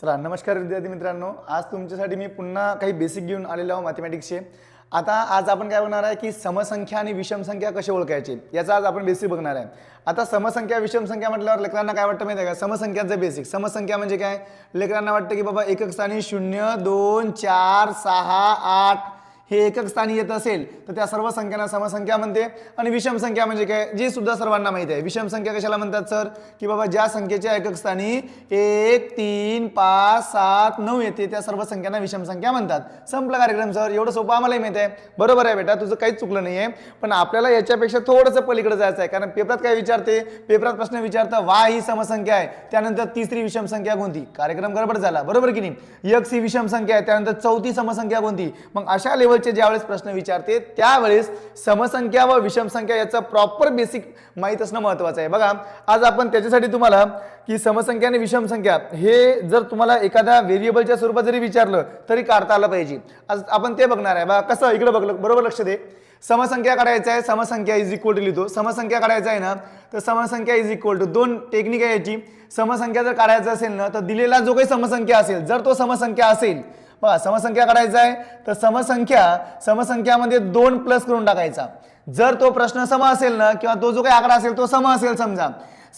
चला नमस्कार विद्यार्थी मित्रांनो. आज तुमच्यासाठी मी पुन्हा काही बेसिक घेऊन आलेलो आहो मॅथमॅटिक्सचे आता आज आपण काय बघणार आहे की समसंख्या आणि विषमसंख्या कशी ओळखायचे? याचा आज आपण बेसिक बघणार आहे. आता समसंख्या विषमसंख्या म्हटल्यावर लेकरांना काय वाटतं माहिती आहे का? समसंख्याचं बेसिक समसंख्या म्हणजे काय? लेकरांना वाटतं की बाबा एकक स्थानी शून्य दोन चार सहा आठ हे एकक स्थानी येत असेल तर त्या सर्व संख्यांना समसंख्या म्हणते. आणि विषम संख्या म्हणजे काय? जे सुद्धा सर्वांना माहिती आहे. विषम संख्या कशाला म्हणतात सर? की बाबा ज्या संख्येच्या एकक स्थानी एक तीन पाच सात नऊ येते त्या सर्व संख्यांना विषम संख्या म्हणतात. संपला कार्यक्रम सर. एवढं सोपं आम्हालाही माहिती आहे. बरोबर आहे बेटा. तुझं काहीच चुकलं नाही आहे पण आपल्याला याच्यापेक्षा थोडंसं पलीकडे जायचं आहे. कारण पेपरात काय विचारते? पेपरात प्रश्न विचारतं वा ही समसंख्या आहे. त्यानंतर तिसरी विषम संख्या कोणती? कार्यक्रम गडबड झाला. बरोबर की नाही? एक ही विषम संख्या आहे. त्यानंतर चौथी समसंख्या कोणती? मग अशा लेवल लेवलचे ज्यावेळेस प्रश्न विचारते त्यावेळेस समसंख्या व विषमसंख्या याचं प्रॉपर बेसिक माहीत असणं महत्वाचं आहे. बघा आज आपण त्याच्यासाठी तुम्हाला की समसंख्या आणि विषमसंख्या हे जर तुम्हाला एखाद्या व्हेरिएबलच्या स्वरूपात जरी विचारलं तरी काढता आलं पाहिजे. आज आपण ते बघणार आहे. बघा कसं इकडे बघलं बरोबर लक्ष दे. समसंख्या काढायचं आहे समसंख्या इज इक्वल टू लिहितो. समसंख्या काढायचा आहे ना तर समसंख्या इज इक्वल टू दोन टेक्निक आहे याची. समसंख्या जर काढायचं असेल ना तर दिलेला जो काही समसंख्या असेल जर तो समसंख्या असेल बघा समसंख्या काढायचा आहे तर समसंख्या समसंख्यामध्ये दोन प्लस करून टाकायचा. जर तो प्रश्न सम असेल ना किंवा तो जो काही आकडा असेल तो सम असेल समजा.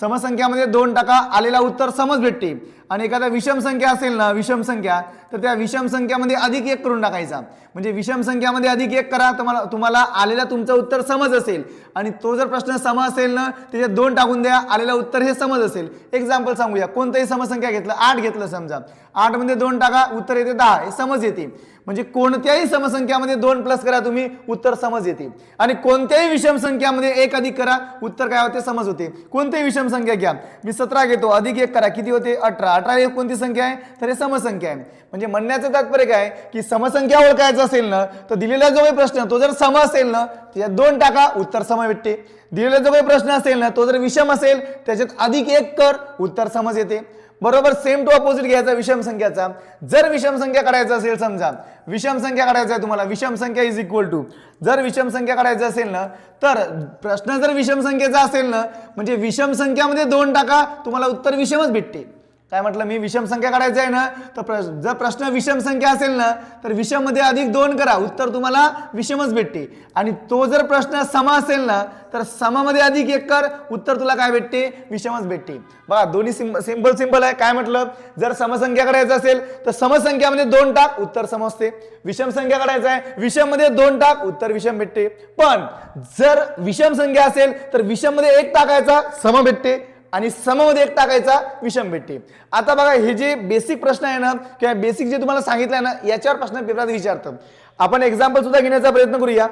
समसंख्यामध्ये दोन टाका आलेला उत्तर समज भेटते. आणि एखादा विषम संख्या असेल ना विषम संख्या तर त्या विषम संख्यामध्ये अधिक एक करून टाकायचा. म्हणजे विषम संख्यामध्ये अधिक एक करा तुम्हाला तुम्हाला आलेला तुमचं उत्तर समज असेल. आणि तो जर प्रश्न सम असेल ना त्याच्यात दोन टाकून द्या आलेलं उत्तर हे समज असेल. एक्झाम्पल सांगूया. कोणतंही समसंख्या घेतलं आठ घेतलं समजा. आठमध्ये दोन टाका उत्तर येते दहा हे समज येते. म्हणजे कोणत्याही समसंख्यामध्ये दोन प्लस करा तुम्ही उत्तर समज येते. आणि कोणत्याही विषम संख्यामध्ये एक अधिक करा उत्तर काय होते? समज होते. कोणतेही विषम संख्या घ्या. मी सतरा घेतो अधिक एक करा. किती होते? अठरा. अठरा एक कोणती संख्या आहे तर हे समसंख्या आहे. म्हणजे म्हणण्याचं तात्पर्य काय? की समसंख्या ओळखायचं असेल ना तर दिलेला जो काही प्रश्न तो जर सम असेल ना त्याच्यात दोन टाका उत्तर सम भेटते. दिलेला जो काही प्रश्न असेल ना तो जर विषम असेल त्याच्यात अधिक एक कर उत्तर समज येते. बरोबर सेम टू अपोजिट घ्यायचा विषम संख्याचा. जर विषम संख्या काढायचा असेल समजा विषम संख्या काढायचा आहे तुम्हाला विषम संख्या इज इक्वल टू जर विषम संख्या काढायचा असेल ना तर प्रश्न जर विषम संख्येचा असेल ना म्हणजे विषम संख्यामध्ये दोन टाका तुम्हाला उत्तर विषमच भेटते. काय म्हटलं मी विषम संख्या काढायचं आहे ना तर प्र जर प्रश्न विषम संख्या असेल ना तर विषममध्ये अधिक दोन करा उत्तर तुम्हाला विषमच भेटते. आणि तो जर प्रश्न सम असेल ना तर समामध्ये अधिक एक कर उत्तर तुला काय भेटते? विषमच भेटते. बघा दोन्ही सिंपल सिंपल आहे. काय म्हटलं? जर समसंख्या काढायचं असेल तर समसंख्यामध्ये दोन टाक उत्तर समजते. विषम संख्या काढायचं आहे विषममध्ये दोन टाक उत्तर विषम भेटते. पण जर विषम संख्या असेल तर विषममध्ये एक टाकायचा सम भेटते. आणि सममध्ये एक टाकायचा विषम भेटते आता बघा हे जे बेसिक प्रश्न आहे ना किंवा बेसिक जे तुम्हाला सांगितलं आहे ना याच्यावर प्रश्न पेपरात विचारतं आपण एक्झाम्पल सुद्धा घेण्याचा प्रयत्न करूया.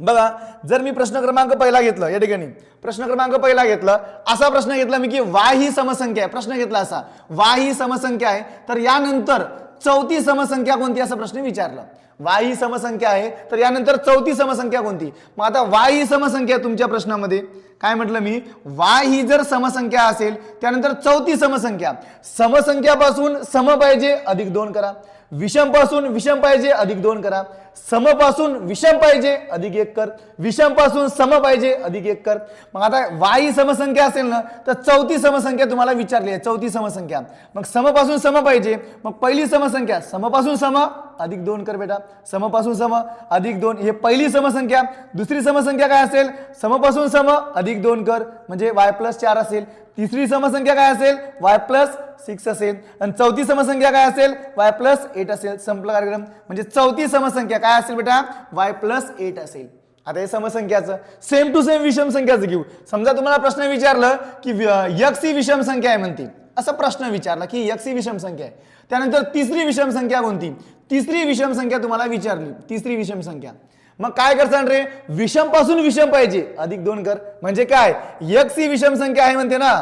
बघा जर मी प्रश्न क्रमांक पहिला घेतला या ठिकाणी. प्रश्न क्रमांक पहिला घेतला असा प्रश्न घेतला मी की वा ही समसंख्या आहे. प्रश्न घेतला असा वा ही समसंख्या आहे. तर यानंतर चौथी समसंख्या कोणती? असा प्रश्न विचारला. वाय ही समसंख्या आहे तर यानंतर चौथी समसंख्या कोणती? मग आता वाय ही समसंख्या तुमच्या प्रश्नामध्ये. काय म्हटलं मी? वाय ही जर समसंख्या असेल त्यानंतर चौथी समसंख्या. समसंख्यापासून सम पाहिजे अधिक दोन करा. विषमपासून विषम पाहिजे अधिक दोन करा. समपासून विषम पाहिजे अधिक एक कर. विषमपासून सम पाहिजे अधिक एक कर. मग आता वाई समसंख्या असेल ना तर चौथी समसंख्या तुम्हाला विचारली आहे चौथी समसंख्या. मग समपासून सम पाहिजे मग पहिली समसंख्या समपासून सम अधिक दोन कर बेटा. समपासून सम अधिक दोन हे पहिली समसंख्या. दुसरी समसंख्या काय असेल? समपासून सम अधिक दोन कर. म्हणजे वाय प्लस चार असेल. तिसरी समसंख्या काय असेल? वाय प्लस सिक्स असेल. आणि चौथी समसंख्या काय असेल? वाय प्लस एट असेल. संपला कार्यक्रम. म्हणजे चौथी समसंख्या. काय असेल बेटा? वाय प्लस एट असेल. आता हे समसंख्याचं. सेम टू सेम विषम संख्याचं घेऊ. समजा तुम्हाला प्रश्न विचारलं की यक्स ही विषम संख्या आहे म्हणते. असा प्रश्न विचारला की यक्स ही विषम संख्या आहे. त्यानंतर तिसरी विषम संख्या कोणती? तिसरी विषम संख्या तुम्हाला विचारली. तिसरी विषम संख्या मग काय करसान रे विषमपासून विषम पाहिजे. अधिक दोन कर. म्हणजे काय? यक्स ही विषम संख्या आहे म्हणते ना.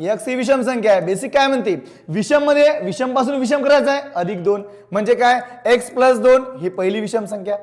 एक्स ही विषम संख्या आहे. बेसिक काय म्हणते? विषममध्ये विषमपासून विषम करायचं आहे? अधिक दोन. म्हणजे काय? एक्स प्लस दोन ही पहिली विषम संख्या.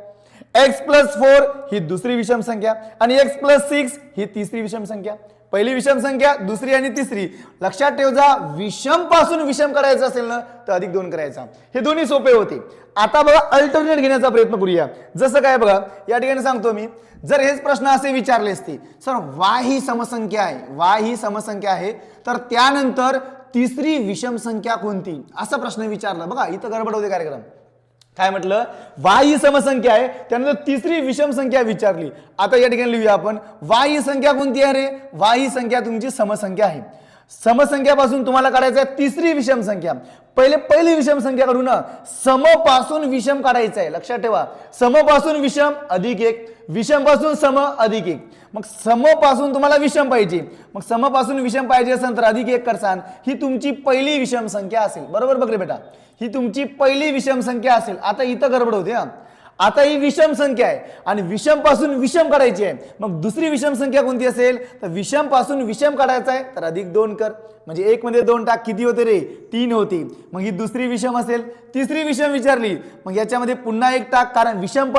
एक्स प्लस फोर ही दुसरी विषम संख्या. आणि एक्स प्लस सिक्स ही तिसरी विषम संख्या. पहिली विषम संख्या दुसरी आणि तिसरी. लक्षात ठेव जा विषमपासून विषम करायचं असेल ना तर अधिक दोन करायचा. हे दोन्ही सोपे होते. आता बघा अल्टरनेट घेण्याचा प्रयत्न करूया. जसं काय बघा या ठिकाणी सांगतो मी जर हेच प्रश्न असे विचारले असते सर वा ही समसंख्या आहे वा ही समसंख्या आहे तर त्यानंतर तिसरी विषम संख्या कोणती? असा प्रश्न विचारला. बघा इथं गडबड होते कार्यक्रम. काय म्हटलं? वाय ही समसंख्या आहे. त्यानंतर तिसरी विषम संख्या विचारली. आता या ठिकाणी लिहूया आपण. वाय ही संख्या कोणती आहे रे? वाय ही संख्या तुमची समसंख्या आहे. समसंख्यापासून तुम्हाला काढायचं आहे तिसरी विषम संख्या. पहिले पहिली विषम संख्या काढू ना समपासून विषम काढायचं आहे. लक्षात ठेवा. समपासून विषम अधिक एक. विषमपासून सम अधिक एक. मग समपासून तुम्हाला विषम पाहिजे. मग समपासून विषम पाहिजे असेल तर अधिक एक करसान. ही तुमची पहिली विषम संख्या असेल. बरोबर बघ रे बेटा? ही तुमची पहिली विषम संख्या असेल. आता इथं गडबड होते हा. आता ही विषम संख्या आहे. आणि विषमपासून विषम काढायची आहे. मग दुसरी विषम संख्या कोणती असेल? तर विषमपासून विषम काढायचा आहे तर अधिक दोन कर. म्हणजे एक मध्ये दोन टाक किती होते रे? तीन होती. मग ही दुसरी विषम असेल तिसरी विषम विचारली. मग याच्यामध्ये पुन्हा एक टाक कारण विषम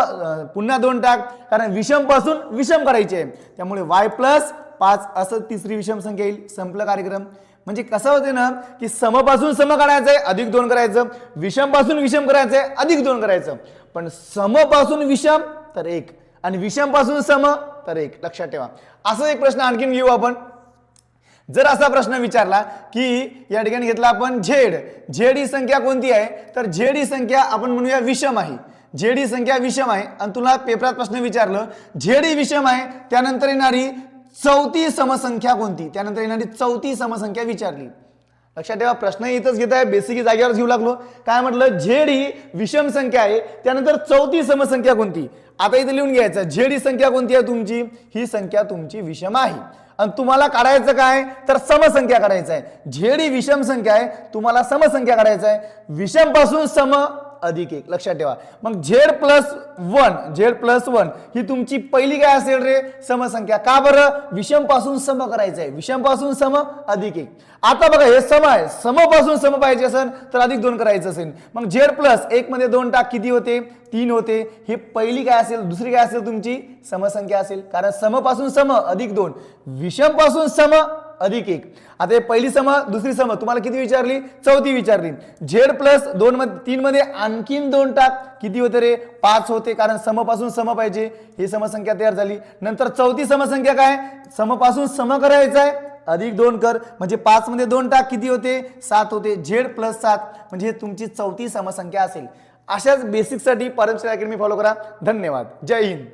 पुन्हा दोन टाक कारण विषमपासून विषम काढायचे आहे. त्यामुळे वाय प्लस पाच असं तिसरी विषम संख्या येईल. संपलं कार्यक्रम. म्हणजे कसं होते ना की समपासून सम काढायचं आहे अधिक दोन करायचं. विषमपासून विषम करायचं आहे अधिक दोन करायचं. पण समपासून विषम तर एक. आणि विषमपासून सम तर एक. लक्षात ठेवा. असं एक प्रश्न आणखीन घेऊ आपण. जर असा प्रश्न विचारला की या ठिकाणी घेतला आपण झेड. झेड ही संख्या कोणती आहे? तर झेड ही संख्या आपण म्हणूया विषम आहे. झेड ही संख्या विषम आहे. आणि तुला पेपरात प्रश्न विचारलं झेड ही विषम आहे. त्यानंतर येणारी चौथी समसंख्या कोणती? त्यानंतर येणारी चौथी समसंख्या विचारली. लक्षात ठेवा प्रश्न इथंच घेत आहे बेसिक जागेवर घेऊ लागलो. काय म्हटलं? झेड ही विषम संख्या आहे. त्यानंतर चौथी समसंख्या कोणती? आता इथे लिहून घ्यायचं. झेड ही संख्या कोणती आहे तुमची? ही संख्या तुमची विषम आहे. आणि तुम्हाला काढायचं काय? तर समसंख्या काढायचं आहे. झेड ही विषम संख्या आहे. तुम्हाला समसंख्या काढायचं आहे. विषमपासून सम अधिक एक. लक्षात ठेवा. मग Z plus one Z plus one ही तुमची पहिली काय असेल रे? समसंख्या. का बरं? विषमपासून सम करायचं आहे विषमपासून सम अधिक एक. आता बघा हे सम आहे. समपासून सम पाहिजे असेल तर अधिक दोन करायचं असेल. मग झेड प्लस एक मध्ये दोन टाक किती होते? तीन होते. हे पहिली काय असेल? दुसरी काय असेल तुमची? समसंख्या असेल. कारण समपासून सम अधिक दोन. विषमपासून सम अधिक एक. आता हे पहिली सम दुसरी सम तुम्हाला किती विचारली? चौथी विचारली. झेड प्लस दोन मध्ये तीन मध्ये आणखीन दोन टाक. किती होते रे? पाच होते कारण समपासून सम पाहिजे. ही समसंख्या तयार झाली. नंतर चौथी समसंख्या काय? समपासून सम करायचं आहे. अधिक दोन कर. म्हणजे पाच मध्ये दोन टाक किती होते? सात होते. झेड प्लस सात. म्हणजे तुमची चौथी समसंख्या असेल. अशाच बेसिकसाठी परमश्री अकॅडमी फॉलो करा. धन्यवाद. जय हिंद.